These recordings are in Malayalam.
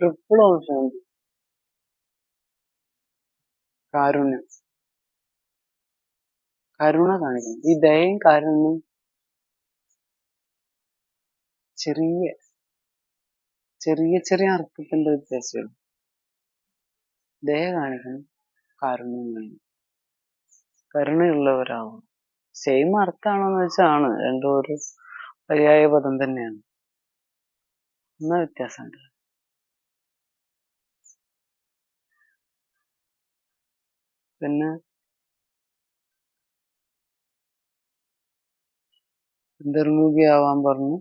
ട്രിപ്പിൾ ഓം ശാന്തി കാരുണ്യം കരുണ കാണിക്കുന്നു. ഈ ദയയും കാരുണ്യം ചെറിയ ചെറിയ ചെറിയ അർത്ഥത്തിന്റെ വ്യത്യാസമാണ്. ദയ കാണിക്കണം കാരുണ്യം കാണിക്കണം കരുണയുള്ളവരാവണം സെയിം അർത്ഥമാണോന്ന് വെച്ചാണ്. രണ്ടും ഒരു പര്യായ പദം തന്നെയാണ്. എന്നാ വ്യത്യാസമുണ്ട് പിന്നെ അന്തർമുഖിയാവാൻ പറഞ്ഞു.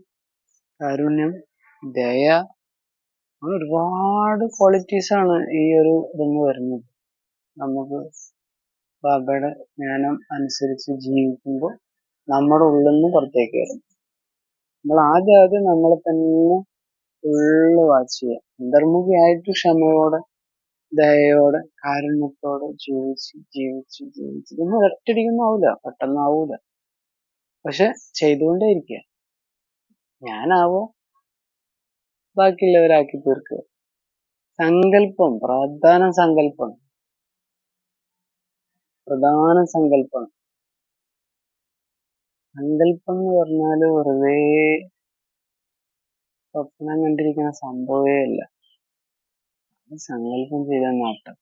കാരുണ്യം ദയ അങ്ങനെ ഒരുപാട് ക്വാളിറ്റീസ് ആണ് ഈ ഒരു ഇതെന്ന് വരുന്നത്. നമുക്ക് ബാബയുടെ ജ്ഞാനം അനുസരിച്ച് ജീവിക്കുമ്പോൾ നമ്മുടെ ഉള്ളിൽ നിന്ന് പുറത്തേക്ക് വരും. നമ്മൾ ആദ്യം ആദ്യം നമ്മളെ തന്നെ ഫുള്ള് വാച്ച് ചെയ്യുക. അന്തർമുഖിയായിട്ട് ക്ഷമയോടെ ദയയോടെ കാരുണ്യത്തോടെ ജീവിച്ച് ജീവിച്ച് ജീവിച്ച്. ഇതൊന്നും ഒറ്റയടിക്കൊന്നും ആവൂല. പെട്ടെന്നാവൂല പക്ഷെ ചെയ്തുകൊണ്ടേ ഇരിക്കുക ഞാനാവോ? ബാക്കിയുള്ളവരാക്കി തീർക്കുക. സങ്കല്പം പ്രധാന സങ്കല്പം. പ്രധാന സങ്കല്പം. സങ്കല്പം എന്ന് പറഞ്ഞാൽ വെറുതെ സ്വപ്നം കണ്ടിരിക്കുന്ന സംഭവേ അല്ല. സങ്കല്പം ചെയ്ത നാട്ടം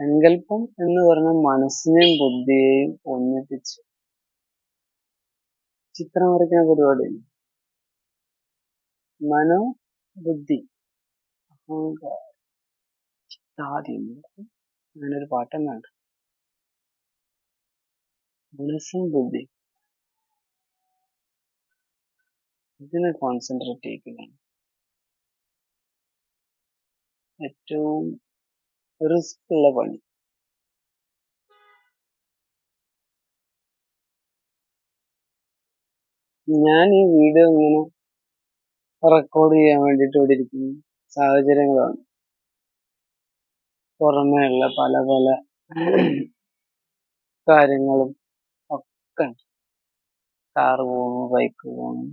സങ്കല്പം എന്ന് പറഞ്ഞ മനസ്സിനെയും ബുദ്ധിയെയും ഒന്നിപ്പിച്ച് ചിത്രം വരയ്ക്കുന്ന പരിപാടി മനോ ബുദ്ധി. അഹങ്കാരം ഒരു പാട്ടെന്നാണ്. മനസ്സും ബുദ്ധി ഇതിനെ കോൺസെൻട്രേറ്റ് ചെയ്യിക്കുകയാണ് ഏറ്റവും റിസ്ക് ഉള്ള പണി. ഞാൻ ഈ വീഡിയോ ഇങ്ങനെ റെക്കോർഡ് ചെയ്യാൻ വേണ്ടിയിട്ട് ഇവിടെ ഇരിക്കുന്ന സാഹചര്യങ്ങളാണ്. പുറമേയുള്ള പല പല കാര്യങ്ങളും ഒക്കെ. കാറ് പോണു ബൈക്ക് പോണു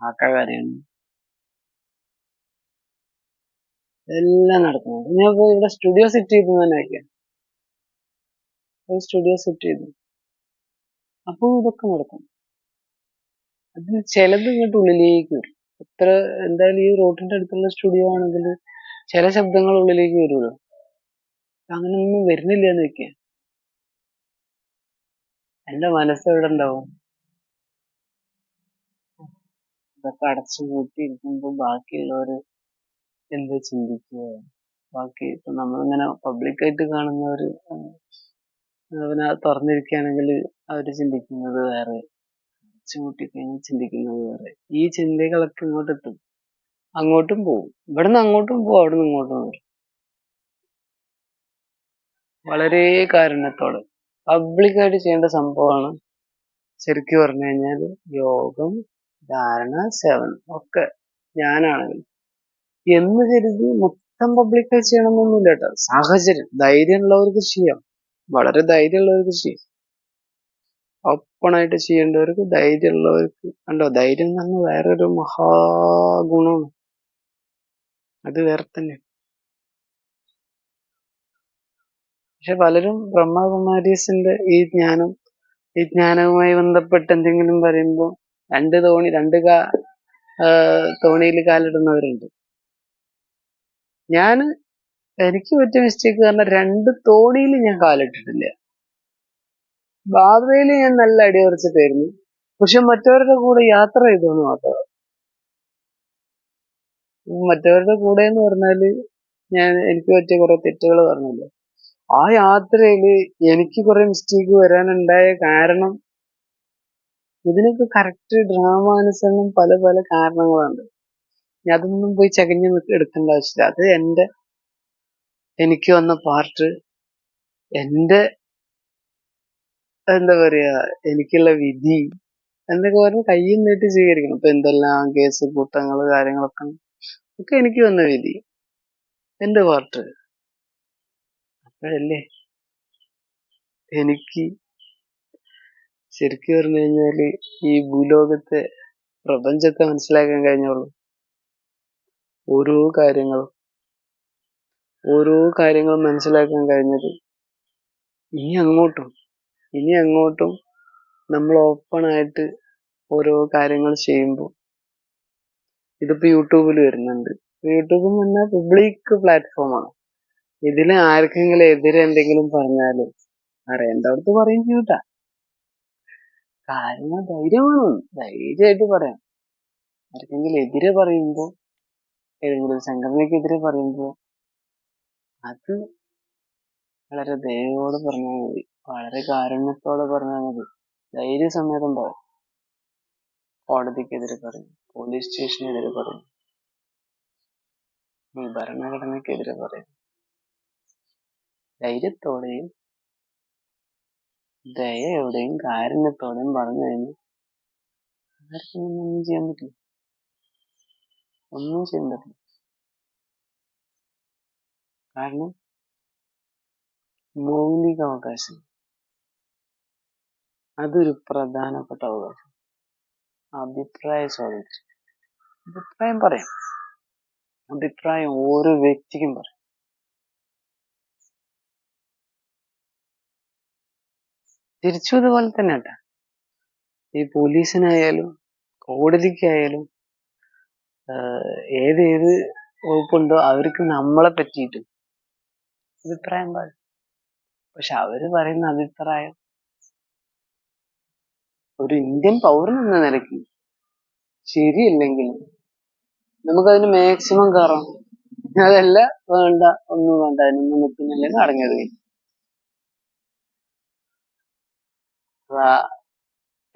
കാക്ക കരയുന്നു എല്ലാം നടക്കുന്നു. ഞാൻ ഇവിടെ സ്റ്റുഡിയോ സെറ്റ് ചെയ്തു തന്നെ വയ്ക്കാം സ്റ്റുഡിയോ സെറ്റ് ചെയ്തു. അപ്പോൾ ഇതൊക്കെ നടക്കും. അതിൽ ചിലത് ഇങ്ങോട്ട് ഉള്ളിലേക്ക് വരും. എത്ര എന്തായാലും ഈ റോട്ടിന്റെ അടുത്തുള്ള സ്റ്റുഡിയോ ആണെങ്കിൽ ചില ശബ്ദങ്ങൾ ഉള്ളിലേക്ക് വരുള്ളൂ. അങ്ങനെ ഒന്നും വരുന്നില്ല എന്ന് വെക്കുക എന്റെ മനസ്സ് എവിടെ ഉണ്ടാവും ഇതൊക്കെ അടച്ചു പൂട്ടിയിരിക്കുമ്പോ ബാക്കിയുള്ളവര് എന്ത് ചിന്തിക്കുക? ബാക്കി ഇപ്പൊ നമ്മളിങ്ങനെ പബ്ലിക്കായിട്ട് കാണുന്നവര് അവനെ തുറന്നിരിക്കുകയാണെങ്കിൽ അവർ ചിന്തിക്കുന്നത് വേറെ അടച്ചു പൂട്ടിക്കഴിഞ്ഞാൽ ചിന്തിക്കുന്നത് വേറെ. ഈ ചിന്തകളൊക്കെ ഇങ്ങോട്ട് എത്തും. അങ്ങോട്ടും പോവും. ഇവിടുന്ന് അങ്ങോട്ടും പോവും അവിടുന്ന് ഇങ്ങോട്ടും വരും. വളരെ കാരുണ്യത്തോടെ. പബ്ലിക്കായിട്ട് ചെയ്യേണ്ട സംഭവമാണ് ശരിക്കും പറഞ്ഞു കഴിഞ്ഞാൽ യോഗം ധാരണ സേവനം ഒക്കെ ഞാനാണെങ്കിൽ എന്ന് കരുതി മൊത്തം പബ്ലിക്കായി ചെയ്യണമെന്നൊന്നുമില്ല കേട്ടോ സാഹചര്യം. ധൈര്യമുള്ളവർക്ക് ചെയ്യാം. വളരെ ധൈര്യമുള്ളവർക്ക് ചെയ്യാം. ഓപ്പണായിട്ട് ചെയ്യേണ്ടവർക്ക് ധൈര്യമുള്ളവർക്ക് കണ്ടോ? ധൈര്യം എന്ന് പറഞ്ഞാൽ വേറൊരു മഹാഗുണമാണ്. അത് വേറെ തന്നെ പക്ഷെ പലരും ബ്രഹ്മകുമാരീസിന്റെ ഈ ജ്ഞാനം ഈ ജ്ഞാനവുമായി ബന്ധപ്പെട്ട് എന്തെങ്കിലും പറയുമ്പോൾ രണ്ട് തോണി രണ്ട് കാ തോണിയിൽ കാലിടുന്നവരുണ്ട്. ഞാൻ എനിക്ക് പറ്റിയ മിസ്റ്റേക്ക് കാരണം രണ്ട് തോണിയിൽ ഞാൻ കാലിട്ടിട്ടില്ല. ബാബയിൽ ഞാൻ നല്ല അടി ഉറച്ചിട്ടായിരുന്നു. പക്ഷെ മറ്റവരുടെ കൂടെ യാത്ര ചെയ്തോന്ന് മാത്രം. മറ്റവരുടെ കൂടെ എന്ന് പറഞ്ഞാൽ ഞാൻ എനിക്ക് പറ്റിയ കുറെ തെറ്റുകൾ പറഞ്ഞല്ലോ? ആ യാത്രയിൽ എനിക്ക് കുറെ മിസ്റ്റേക്ക് വരാനുണ്ടായ കാരണം ഇതിനൊക്കെ കറക്റ്റ് ഡ്രാമാനുസരണം പല പല കാരണങ്ങളുണ്ട്. അതൊന്നും പോയി ചകഞ്ഞ് എടുക്കേണ്ട ആവശ്യമില്ല. അത് എന്റെ എനിക്ക് വന്ന പാർട്ട് എന്റെ എന്താ പറയാ എനിക്കുള്ള വിധി എന്നൊക്കെ പറഞ്ഞ് കയ്യും നീട്ടി സ്വീകരിക്കണം. ഇപ്പൊ എന്തെല്ലാം കേസ് കൂട്ടങ്ങൾ കാര്യങ്ങളൊക്കെ ഒക്കെ എനിക്ക് വന്ന വിധി. എന്റെ പാർട്ട് അപ്പോഴല്ലേ എനിക്ക് ശരിക്കും പറഞ്ഞു കഴിഞ്ഞാൽ ഈ ഭൂലോകത്തെ പ്രപഞ്ചത്തെ മനസ്സിലാക്കാൻ കഴിഞ്ഞുള്ളൂ ഓരോ കാര്യങ്ങളും ഓരോ കാര്യങ്ങളും മനസ്സിലാക്കാൻ കഴിഞ്ഞത് ഇനി അങ്ങോട്ടും ഇനി അങ്ങോട്ടും നമ്മൾ ഓപ്പൺ ആയിട്ട് ഓരോ കാര്യങ്ങൾ ചെയ്യുമ്പോൾ ഇതിപ്പോ യൂട്യൂബിൽ വരുന്നുണ്ട്. യൂട്യൂബ് എന്ന് പറഞ്ഞാൽ പബ്ലിക് പ്ലാറ്റ്ഫോമാണ് ഇതിൽ ആർക്കെങ്കിലും എതിരെ എന്തെങ്കിലും പറഞ്ഞാൽ അറിയേണ്ടടുത്ത് പറയും ചെയ്യൂട്ടാ കാര്യങ്ങൾ ധൈര്യമാണ്. ധൈര്യമായിട്ട് പറയാം. ആർക്കെങ്കിലും എതിരെ പറയുമ്പോൾ ഏതെങ്കിലും സംഘടനയ്ക്കെതിരെ പറയുമ്പോൾ അത് വളരെ ദയവോട് പറഞ്ഞാൽ മതി. വളരെ കാരുണ്യത്തോടെ പറഞ്ഞാൽ മതി. ധൈര്യസമേതം പറയും. കോടതിക്കെതിരെ പറയും. പോലീസ് സ്റ്റേഷനെതിരെ പറയും. ഈ ഭരണഘടനയ്ക്കെതിരെ പറയും. ധൈര്യത്തോടെയും ദയയോടെയും കാരുണ്യത്തോടെയും പറഞ്ഞു കഴിഞ്ഞാൽ ഒന്നും ചെയ്യാൻ പറ്റില്ല? ഒന്നും ചെയ്യാൻ പറ്റില്ല. കാരണം മൗലിക അവകാശം. അതൊരു പ്രധാനപ്പെട്ട അവകാശം. അഭിപ്രായ സ്വാതന്ത്ര്യം. അഭിപ്രായം പറയാം. അഭിപ്രായം ഓരോ വ്യക്തിക്കും പറയാം. തിരിച്ചും ഇതുപോലെ തന്നെ കേട്ടാ ഈ പോലീസിനായാലും കോടതിക്കായാലും ഏതേത് വകുപ്പുണ്ടോ അവർക്ക് നമ്മളെ പറ്റിയിട്ട് അഭിപ്രായം പാടും പക്ഷെ അവർ പറയുന്ന അഭിപ്രായം ഒരു ഇന്ത്യൻ പൗരൻ എന്ന നിലയ്ക്ക് ശരിയല്ലെങ്കിലും നമുക്കതിന് മാക്സിമം കയറാം അതല്ല വേണ്ട ഒന്നും വേണ്ട അതിനൊന്നും നിൽക്കുന്നില്ലെങ്കിൽ അടങ്ങിയത്.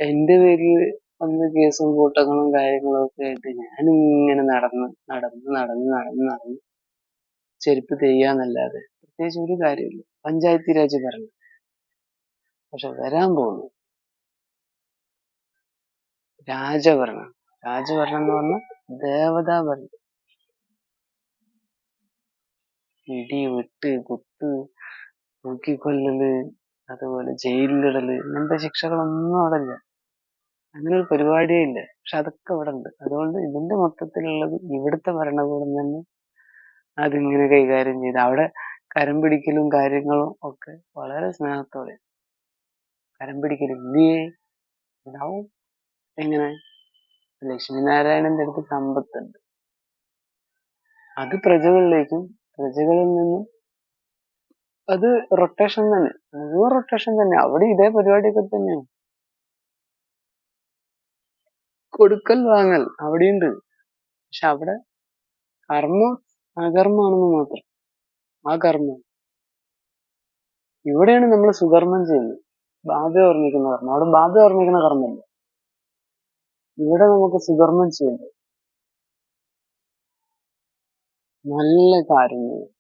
എന്റെ പേരിൽ വന്ന് കേസും കൂട്ടങ്ങളും കാര്യങ്ങളും ഒക്കെ ആയിട്ട് ഞാനിങ്ങനെ നടന്ന് നടന്ന് നടന്ന് നടന്ന് നടന്ന് ചെരുപ്പ് തെയ്യാന്നല്ലാതെ പ്രത്യേകിച്ച് ഒരു കാര്യമില്ല പഞ്ചായത്തി രാജ് ഭരണം പക്ഷെ വരാൻ പോകുന്നു രാജഭരണം രാജഭരണം എന്ന് പറഞ്ഞാൽ ദേവതാഭരണം ഇടി വെട്ട് കുത്ത് തൂക്കിക്കൊല്ലല് അതുപോലെ ജയിലിലിടൽ ഇങ്ങനത്തെ ശിക്ഷകളൊന്നും അവിടെ ഇല്ല അങ്ങനെ ഒരു പരിപാടിയേ ഇല്ല. പക്ഷെ അതൊക്കെ ഇവിടെ ഉണ്ട് അതുകൊണ്ട് ഇതിന്റെ മൊത്തത്തിലുള്ളത് ഇവിടുത്തെ ഭരണകൂടം തന്നെ അതിങ്ങനെ കൈകാര്യം ചെയ്ത് അവിടെ കരം പിടിക്കലും കാര്യങ്ങളും ഒക്കെ വളരെ സ്നേഹത്തോടെ. കരം പിടിക്കൽ ഇന്ത്യയെ ഉണ്ടാവും എങ്ങനെ? ലക്ഷ്മിനാരായണന്റെ അടുത്ത് സമ്പത്തുണ്ട്. അത് പ്രജകളിലേക്കും പ്രജകളിൽ നിന്നും അത് റൊട്ടേഷൻ തന്നെ. മുഴുവൻ റൊട്ടേഷൻ തന്നെ. അവിടെ ഇതേ പരിപാടിയൊക്കെ തന്നെയാണ് കൊടുക്കൽ വാങ്ങൽ അവിടെയുണ്ട്. പക്ഷെ അവിടെ കർമ്മം അകർമ്മമാണെന്ന് മാത്രം. ആ കർമ്മം. ഇവിടെയാണ് നമ്മൾ സുകർമ്മം ചെയ്യുന്നത്. ബാധ ഓർമ്മിക്കുന്ന കർമ്മം. അവിടെ ബാധ ഓർമ്മിക്കുന്ന കർമ്മമില്ല. ഇവിടെ നമുക്ക് സുകർമ്മം ചെയ്യുന്നത് നല്ല കാരുണ്യം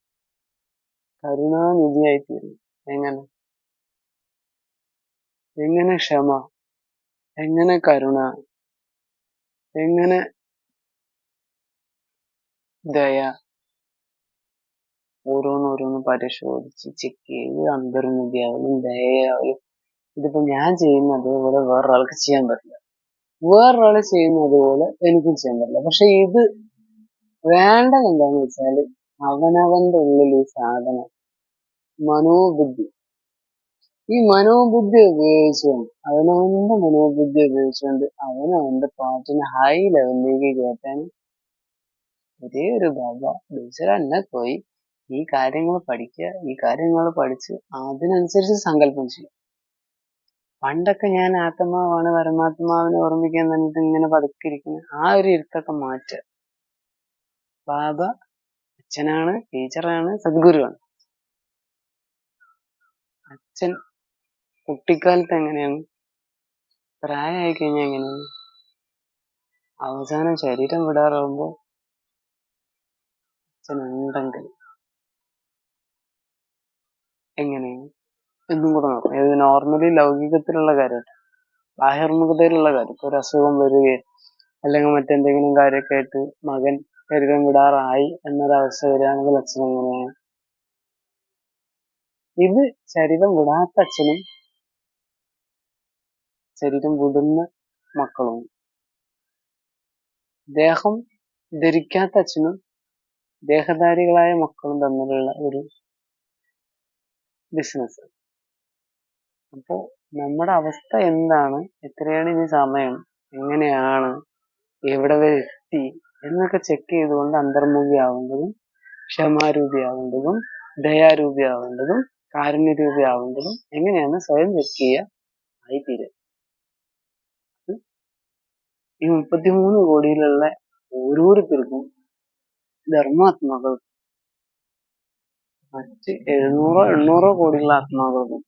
കരുണാനിധിയായി തീരുന്നു എങ്ങനെ? എങ്ങനെ ക്ഷമ? എങ്ങനെ കരുണ? എങ്ങനെ ദയ? ഓരോന്നോരോന്ന് പരിശോധിച്ച് ചെക്ക് ചെയ്ത് അന്തർനിധിയായാലും ദയയായാലും ഇതിപ്പോ ഞാൻ ചെയ്യുന്ന അതേപോലെ വേറൊരാൾക്ക് ചെയ്യാൻ പറ്റില്ല. വേറൊരാൾ ചെയ്യുന്ന അതുപോലെ എനിക്കും ചെയ്യാൻ പറ്റില്ല. പക്ഷെ ഇത് വേണ്ടത് എന്താന്ന് വെച്ചാൽ അവനവന്റെ ഉള്ളിൽ ഈ സാധനം. മനോബുദ്ധി. ഈ മനോബുദ്ധി ഉപയോഗിച്ചുകൊണ്ട് അവനവന്റെ മനോബുദ്ധി ഉപയോഗിച്ചുകൊണ്ട് അവനവന്റെ പാട്ടിനെ ഹൈ ലെവലിലേക്ക് കയറ്റാൻ ഒരേ ഒരു ബാബ ടീച്ചർ തന്നെ പോയി. ഈ കാര്യങ്ങൾ പഠിക്കുക ഈ കാര്യങ്ങൾ പഠിച്ച് അതിനനുസരിച്ച് സങ്കല്പം ചെയ്യും. പണ്ടൊക്കെ ഞാൻ ആത്മാവാണ് പരമാത്മാവിനെ ഓർമ്മിക്കാൻ തന്നിട്ട് ഇങ്ങനെ പതുക്കിരിക്കുന്ന ആ ഒരു ഇരുത്തൊക്കെ മാറ്റുക ബാബ അച്ഛനാണ് ടീച്ചറാണ് സദ്ഗുരുവാണ്. അച്ഛൻ കുട്ടിക്കാലത്ത് എങ്ങനെയാണ്? പ്രായമായി കഴിഞ്ഞാൽ എങ്ങനെയാണ്? അവസാനം ശരീരം വിടാറാകുമ്പോ അച്ഛൻ ഉണ്ടെങ്കിൽ എങ്ങനെയാണ്? എന്നും കൂടെ നോക്കാം. ഇത് നോർമലി ലൗകികത്തിലുള്ള കാര്യമല്ല ബാഹ്യർമുഖതയിലുള്ള കാര്യം. ഒരു അസുഖം വരികയോ അല്ലെങ്കിൽ മറ്റെന്തെങ്കിലും കാര്യമൊക്കെ ആയിട്ട് മകൻ ശരീരം വിടാറായി എന്നൊരവസ്ഥ വരികയാണെങ്കിൽ അച്ഛൻ എങ്ങനെയാണ്? ഇത് ശരീരം വിടാത്ത അച്ഛനും ശരീരം വിടുന്ന മക്കളും ദേഹം ധരിക്കാത്ത അച്ഛനും ദേഹധാരികളായ മക്കളും തമ്മിലുള്ള ഒരു ബിസിനസ് അപ്പോ നമ്മുടെ അവസ്ഥ എന്താണ്? എത്രയാണ് ഇനി സമയം? എങ്ങനെയാണ്? എവിടെ വരെ എത്തി? എന്നൊക്കെ ചെക്ക് ചെയ്തുകൊണ്ട് അന്തർമുഖിയാവേണ്ടതും ക്ഷമാരൂപിയാവേണ്ടതും ദയാരൂപിയാവേണ്ടതും കാരുണ്യരൂപിയാവേണ്ടതും എങ്ങനെയാണ് സ്വയം ചെക്ക് ചെയ്യുക ആയി തീരുക ഈ മുപ്പത്തിമൂന്ന് കോടിയിലുള്ള ഓരോരുത്തർക്കും ധർമാത്മാക്കൾ മറ്റ് എഴുന്നൂറോ എണ്ണൂറോ കോടിയുള്ള ആത്മാക്കൾക്കും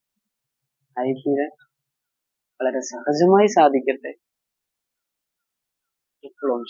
ആയിത്തീരാൻ വളരെ സഹജമായി സാധിക്കട്ടെ. ഇപ്പോഴും